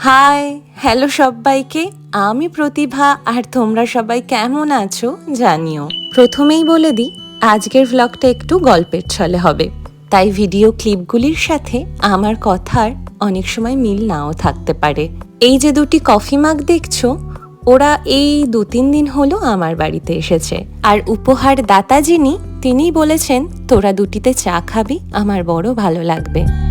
Hi hello সবাইকে। আমি প্রতিভা, আর তোমরা সবাই কেমন আছো জানিও। প্রথমেই বলে দিই, আজকের ভ্লগটা একটু গল্পের ছলে হবে। তাই ভিডিও ক্লিপগুলির সাথে আমার কথার অনেক সময় মিল নাও থাকতে পারে। এই যে দুটি কফি মাগ দেখছ, ওরা এই দু তিন দিন হলো আমার বাড়িতে এসেছে। আর উপহার দাতা যিনি, তিনিই বলেছেন, তোরা দুটিতে চা খাবি, আমার বড় ভালো লাগবে।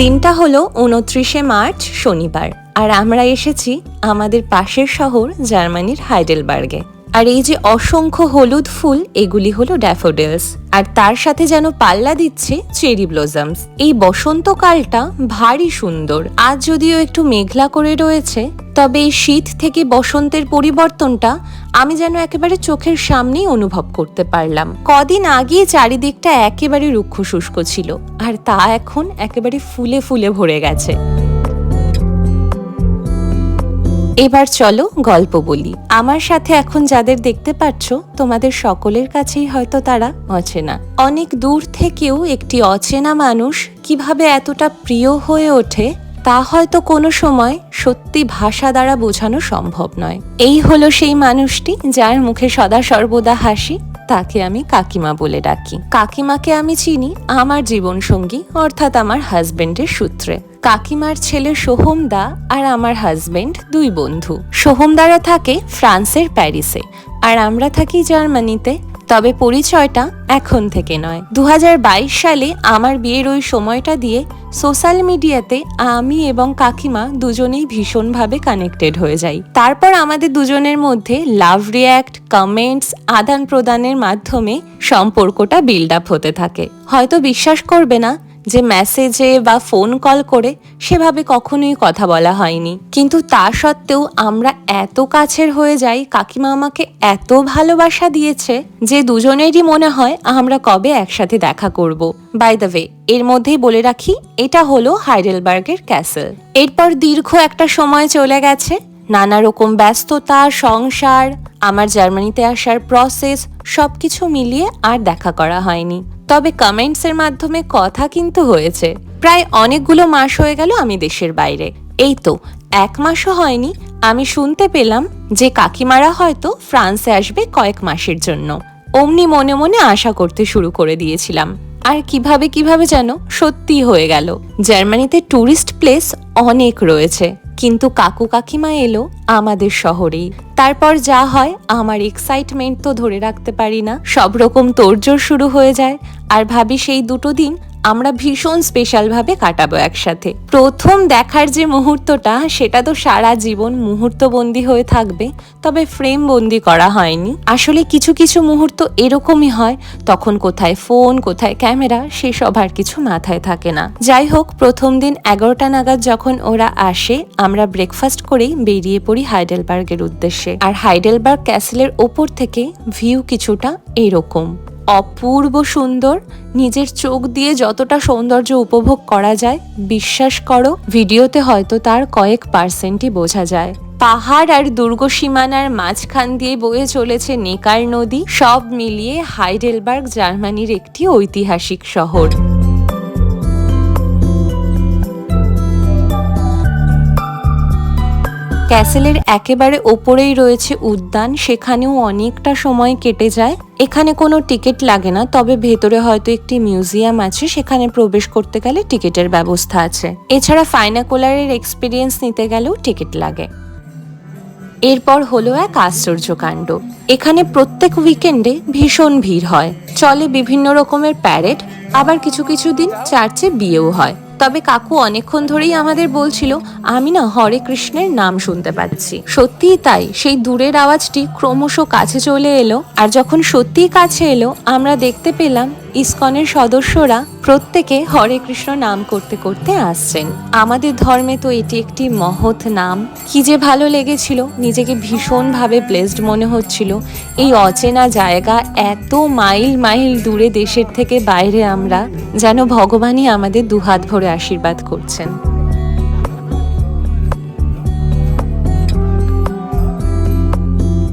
দিনটা হলো উনত্রিশে মার্চ শনিবার। আর আমরা এসেছি আমাদের পাশের শহর জার্মানির হাইডেলবার্গে। আর এই যে অসংখ্য হলুদ ফুল, এগুলি হলো ড্যাফোডিলস। আর তার সাথে যেন পাল্লা দিচ্ছে চেরি ব্লজমস এই বসন্তকালটা ভারী সুন্দর। আজ যদিও একটু মেঘলা করে রয়েছে, তবে এই শীত থেকে বসন্তের পরিবর্তনটা আমি যেন একেবারে চোখের সামনেই অনুভব করতে পারলাম। কদিন আগে চারিদিকটা একেবারে রুক্ষ শুষ্ক ছিল, আর তা এখন একেবারে ফুলে ফুলে ভরে গেছে। এবার চলো গল্প বলি। আমার সাথে এখন যাদের দেখতে পাচ্ছ, তোমাদের সকলের কাছেই হয়তো তারা অচেনা। অনেক দূর থেকেও একটি অচেনা মানুষ কীভাবে এতটা প্রিয় হয়ে ওঠে, তা হয়তো কোনো সময় সত্যি ভাষা দ্বারা বোঝানো সম্ভব নয়। এই হলো সেই মানুষটি যার মুখে সদা সর্বদা হাসি, তাকে আমি কাকিমা বলে ডাকি। কাকিমাকে আমি চিনি আমার জীবনসঙ্গী, অর্থাৎ আমার হাজবেন্ডের সূত্রে। কাকিমার ছেলে সোহমদা আর আমার হাজবেন্ড দুই বন্ধু। সোহমদারা থাকে ফ্রান্সের প্যারিসে আর আমরা থাকি জার্মানিতে। তবে পরিচয়টা এখন থেকে নয়। দু সালে আমার বিয়ের ওই সময়টা দিয়ে সোশ্যাল মিডিয়াতে আমি এবং কাকিমা দুজনেই ভীষণভাবে কানেক্টেড হয়ে যাই। তারপর আমাদের দুজনের মধ্যে লাভ রিয়্যাক্ট কমেন্টস আদান প্রদানের মাধ্যমে সম্পর্কটা বিল্ড আপ হতে থাকে। হয়তো বিশ্বাস করবে না যে মেসেজে বা ফোন কল করে সেভাবে কখনোই কথা বলা হয়নি। কিন্তু তা সত্ত্বেও আমরা এত কাছের হয়ে যাই, কাকিমা আমাকে এত ভালোবাসা দিয়েছে যে দুজনেরই মনে হয় আমরা কবে একসাথে দেখা করব। বাই দ্য ওয়ে এর মধ্যেই বলে রাখি, এটা হলো হাইডেলবার্গের ক্যাসেল এরপর দীর্ঘ একটা সময় চলে গেছে, নানা রকম ব্যস্ততা, সংসার, আমার জার্মানিতে আসার প্রসেস সবকিছু মিলিয়ে আর দেখা করা হয়নি। তবে কমেন্টসের মাধ্যমে কথা কিন্তু হয়েছে। প্রায় অনেকগুলো মাস হয়ে গেল আমি দেশের বাইরে। এই তো, এক মাসও হয়নি, আমি শুনতে পেলাম যে কাকিমারা হয়তো ফ্রান্সে আসবে কয়েক মাসের জন্য। অমনি মনে মনে আশা করতে শুরু করে দিয়েছিলাম। আর কীভাবে কীভাবে যেন সত্যি হয়ে গেল। জার্মানিতে ট্যুরিস্ট প্লেস অনেক রয়েছে। কিন্তু কাকু কাকিমা এলো আমাদের শহরেই। তারপর যা হয়, আমার এক্সাইটমেন্ট তো ধরে রাখতে পারি না। সব রকম তোড়জোড় শুরু হয়ে যায়। আর ভাবি সেই দুটো দিন আমরা ভীষণ স্পেশালভাবে কাটাবো একসাথে। প্রথম দেখার যে মুহূর্তটা, সেটা তো সারা জীবন মুহূর্ত মুহূর্তবন্দি হয়ে থাকবে, তবে ফ্রেম বন্দি করা হয়নি। আসলে কিছু কিছু মুহূর্ত এরকমই হয়, তখন কোথায় ফোন কোথায় ক্যামেরা সেসব আর কিছু মাথায় থাকে না। যাই হোক, প্রথম দিন এগারোটা নাগাদ যখন ওরা আসে, আমরা ব্রেকফাস্ট করেই বেরিয়ে পড়ি হাইডেলবার্গের উদ্দেশ্যে। আর হাইডেলবার্গ ক্যাসেলের ওপর থেকে ভিউ কিছুটা এরকম। অপূর্ব সুন্দর। নিজের চোখ দিয়ে যতটা সৌন্দর্য উপভোগ করা যায়, বিশ্বাস করো, ভিডিওতে হয়তো তার কয়েক পার্সেন্টই বোঝা যায়। পাহাড় আর দুর্গ সীমানার মাঝখান দিয়ে বয়ে চলেছে নেকার নদী, সব মিলিয়ে হাইডেলবার্গ, জার্মানির একটি ঐতিহাসিক শহর। ক্যাসেলের একেবারে ওপরেই রয়েছে উদ্যান, সেখানেও অনেকটা সময় কেটে যায়। এখানে কোনো টিকিট লাগে না, তবে ভেতরে হয়তো একটি মিউজিয়াম আছে, সেখানে প্রবেশ করতে গেলে টিকিটের ব্যবস্থা আছে। এছাড়া ফাইনাকোলারের এক্সপিরিয়েন্স নিতে গেলেও টিকিট লাগে। এরপর হলো এক আশ্চর্য কাণ্ড এখানে প্রত্যেক উইকেন্ডে ভীষণ ভিড় হয়। চলে বিভিন্ন রকমের প্যারেড আবার কিছু কিছু দিন চার্চে বিয়েও হয়। তবে কাকু অনেকক্ষণ ধরেই আমাদের বলছিল, আমি না হরে কৃষ্ণের নাম শুনতে পাচ্ছি। সত্যিই তাই, সেই দূরের আওয়াজটি ক্রমশ কাছে চলে এলো, আর যখন সত্যিই কাছে এলো, আমরা দেখতে পেলাম ইসকনের সদস্যরা প্রত্যেকে হরে কৃষ্ণ নাম করতে করতে আসছেন। আমাদের ধর্মে তো এটি একটি মহৎ নাম। কি যে ভালো লেগেছিল, নিজেকে ভীষণভাবে ব্লেসড মনে হচ্ছিল। এই অচেনা জায়গা এত মাইল মাইল দূরে দেশের থেকে বাইরে আমরা, যেন ভগবানই আমাদের দুহাত ভরে আশীর্বাদ করছেন।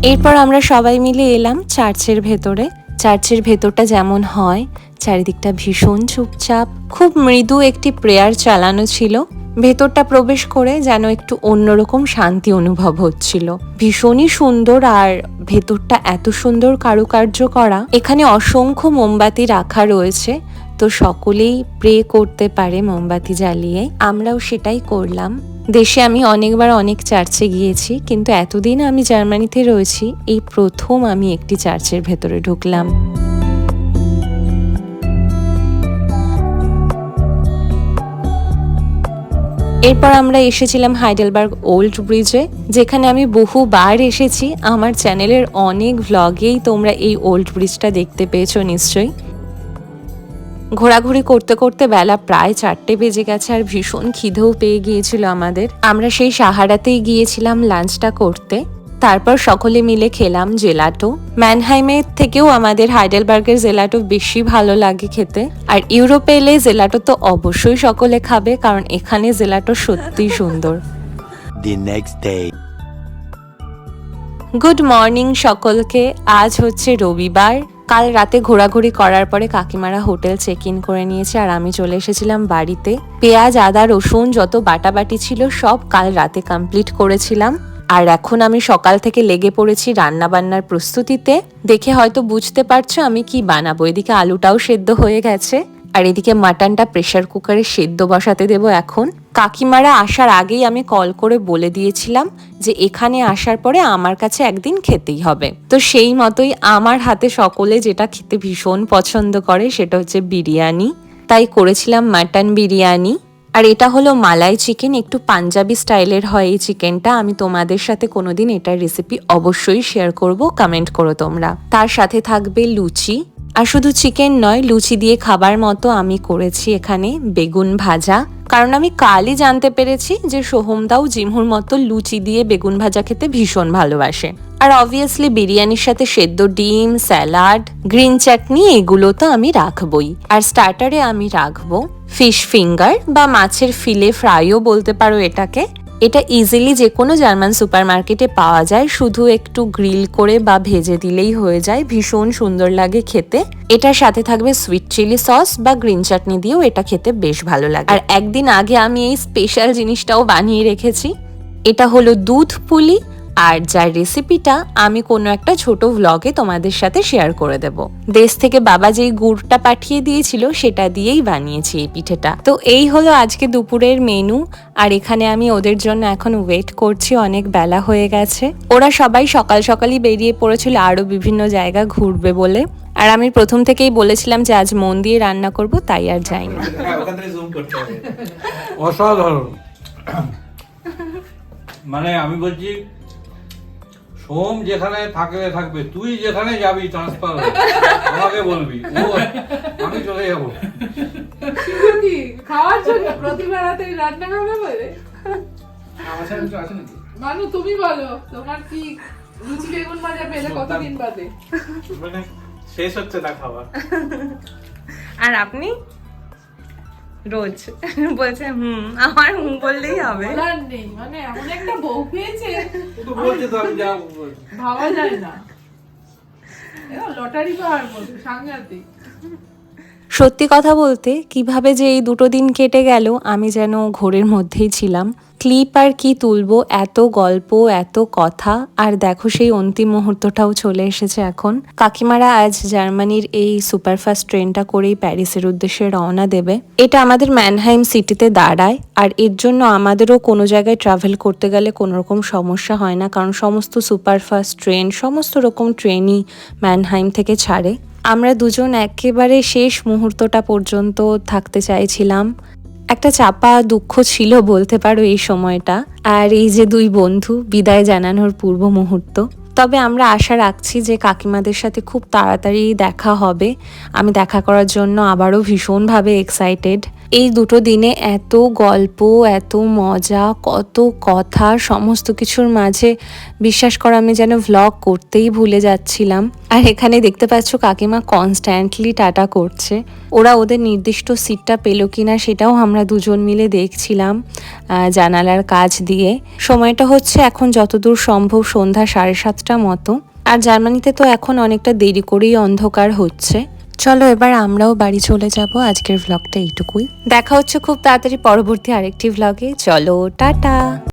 এরপর আমরা সবাই মিলে এলাম চার্চের ভেতরে। চার্চের ভেতরটা যেমন হয়, চারিদিকটা ভীষণ চুপচাপ। খুব মৃদু একটি প্রেয়ার চালানো ছিল। ভেতরটা প্রবেশ করে যেন একটু অন্যরকম শান্তি অনুভব হচ্ছিল। ভীষণই সুন্দর আর ভেতরটা এত সুন্দর কারুকার্য করা। এখানে অসংখ্য মোমবাতি রাখা রয়েছে। তো সকলেই প্রে করতে পারে মোমবাতি জ্বালিয়ে। আমরাও সেটাই করলাম। দেশে আমি অনেকবার অনেক চার্চে গিয়েছি, কিন্তু এতদিন আমি জার্মানিতে রয়েছি, এই প্রথম আমি একটি চার্চের ভেতরে ঢুকলাম। এরপর আমরা এসেছিলাম হাইডেলবার্গ ওল্ড ব্রিজে, যেখানে আমি বহুবার এসেছি। আমার চ্যানেলের অনেক ভ্লগেই তোমরা এই ওল্ড ব্রিজটা দেখতে পেয়েছ নিশ্চয়ই। ঘোরাঘুরি করতে করতে বেলা প্রায় চারটে বেজে গেছে আর ভীষণ খিদেও পেয়ে গিয়েছিল আমাদের। আমরা সেই সাহারাতেই গিয়েছিলাম লাঞ্চটা করতে। তারপর সকলে মিলে খেলাম জেলাটো। ম্যানহাইমের থেকেও আমাদের হাইডেলবার্গের জেলাটো বেশি ভালো লাগে খেতে। আর ইউরোপে এলে জেলাটো তো অবশ্যই সকলে খাবে কারণ এখানে জেলাটো সত্যিই সুন্দর. গুড মর্নিং সকলকে। আজ হচ্ছে রবিবার। কাল রাতে ঘোরাঘুরি করার পরে কাকিমারা হোটেল চেক ইন করে নিয়েছে আর আমি চলে এসেছিলাম বাড়িতে। পেঁয়াজ, আদা, রসুন যত বাটাবাটি ছিল সব কাল রাতে কমপ্লিট করেছিলাম। আর এখন আমি সকাল থেকে লেগে পড়েছি রান্না বান্নার প্রস্তুতিতে। দেখে হয়তো বুঝতে পারছ আমি কি বানাবো। এদিকে আলুটাও সেদ্ধ হয়ে গেছে। আর এদিকে মাটনটা প্রেসার কুকারে সেদ্ধ বসাতে দেব এখন। কাকিমারা আসার আগেই আমি কল করে বলে দিয়েছিলাম যে এখানে আসার পরে আমার কাছে একদিন খেতেই হবে। তো সেই মতোই আমার হাতে সকলে যেটা খেতে ভীষণ পছন্দ করে সেটা হচ্ছে বিরিয়ানি। তাই করেছিলাম মাটন বিরিয়ানি। আর এটা হলো মালাই চিকেন একটু পাঞ্জাবি স্টাইলের হয় এই চিকেনটা আমি তোমাদের সাথে কোনোদিন এটার রেসিপি অবশ্যই শেয়ার করব কমেন্ট করো তোমরা। তার সাথে থাকবে লুচি। আর শুধু চিকেন নয়, লুচি দিয়ে খাবার মতো আমি করেছি এখানে বেগুন ভাজা। কারণ আমি কালই জানতে পেরেছি যে সোহমদাও জিমহুর মতো লুচি দিয়ে বেগুন ভাজা খেতে ভীষণ ভালোবাসে। আর অবভিয়াসলি বিরিয়ানির সাথে সেদ্ধ ডিম, স্যালাড, গ্রিন চাটনি, এগুলো তো আমি রাখবই। আর স্টার্টারে আমি রাখব ফিশ ফিঙ্গার বা মাছের ফিলে ফ্রাইও বলতে পারো এটাকে। এটা ইজিলি যে কোনো জার্মান সুপার মার্কেটে পাওয়া যায়। শুধু একটু গ্রিল করে বা ভেজে দিলেই হয়ে যায়। ভীষণ সুন্দর লাগে খেতে। এটার সাথে থাকবে সুইট চিলি সস বা গ্রিন চাটনি দিয়েও এটা খেতে বেশ ভালো লাগে। আর একদিন আগে আমি এই স্পেশাল জিনিসটাও বানিয়ে রেখেছি। এটা হলো দুধ পুলি। আর যার রেসিপিটা আমি কোনো একটা ছোট ভ্লগে তোমাদের সাথে শেয়ার করে দেব। দেশ থেকে বাবা যেই গুড়টা পাঠিয়ে দিয়েছিল, সেটা দিয়েই বানিয়েছি এই পিঠেটা। তো এই হলো আজকে দুপুরের মেনু আর এখানে আমি ওদের জন্য এখন ওয়েট করছি, অনেক বেলা হয়ে গেছে। ওরা সবাই সকাল সকালই বেরিয়ে পড়েছিল, আরও বিভিন্ন জায়গা ঘুরবে বলে। আর আমি প্রথম থেকেই বলেছিলাম যে আজ মন দিয়ে রান্না করব, তাই আর যাই না। অসাধারণ। মানে আমি বলছি সোম যেখানে থাকবে থাকবে। তুই যেখানে যাবি ট্রান্সফার আমাকে বলবি। ও আমি চলে যাব। খাওয়ার জন্য প্রতিবার রাতে রান্না হবে বলে মানু তুমি বলো তোমার কি লুচি বেগুন ভাজা পেলে কতদিন বাদে? মানে শেষ হচ্ছে না খাওয়া। আর আপনি? রোজ। বলছে হুম আমার হুম বললেই হবে। নেই মানে এমন একটা বউ পেয়েছে বলছে তো আমি ভাবা যায় না। লটারি পাওয়ার মতো সাংঘাতিক। সত্যি কথা বলতে, কীভাবে যে এই দুটো দিন কেটে গেল, আমি যেন ঘোরের মধ্যেই ছিলাম। ক্লিপ আর কি তুলবো, এত গল্প, এত কথা, আর দেখো সেই অন্তিম মুহূর্তটাও চলে এসেছে এখন। কাকিমারা আজ জার্মানির এই সুপারফাস্ট ট্রেনটা করেই প্যারিসের উদ্দেশ্যে রওনা দেবে। এটা আমাদের ম্যানহাইম সিটিতে দাঁড়ায়, আর এর জন্য আমাদেরও কোনো জায়গায় ট্রাভেল করতে গেলে কোনো রকম সমস্যা হয় না, কারণ সমস্ত সুপারফাস্ট ট্রেন, সমস্ত রকম ট্রেনই ম্যানহাইম থেকে ছাড়ে। আমরা দুজন একেবারে শেষ মুহূর্তটা পর্যন্ত থাকতে চাইছিলাম। একটা চাপা দুঃখ ছিল বলতে পারো এই সময়টা। আর এই যে দুই বন্ধু, বিদায় জানানোর পূর্ব মুহূর্ত। তবে আমরা আশা রাখছি যে কাকিমাদের সাথে খুব তাড়াতাড়ি দেখা হবে। আমি দেখা করার জন্য আবারও ভীষণভাবে এক্সাইটেড এই দুটো দিনে এত গল্প, এত মজা, কত কথা, সমস্ত কিছুর মাঝে বিশ্বাস করা আমি যেন ভ্লগ করতেই ভুলে যাচ্ছিলাম। আর এখানে দেখতে পাচ্ছ কাকিমা কনস্ট্যান্টলি টাটা করছে। ওরা ওদের নির্দিষ্ট সিটটা পেল কিনা সেটাও আমরা দুজন মিলে দেখছিলাম জানালার কাজ দিয়ে। সময়টা হচ্ছে এখন যতদূর সম্ভব সন্ধ্যা সাড়ে সাতটা মতো। আর জার্মানিতে তো এখন অনেকটা দেরি করেই অন্ধকার হচ্ছে। চলো এবার আমরাও বাড়ি চলে যাব। আজকের ভ্লগটা এইটুকুই। দেখা হচ্ছে খুব তাড়াতাড়ি পরবর্তী আরেকটি ভ্লগে চলো, টাটা।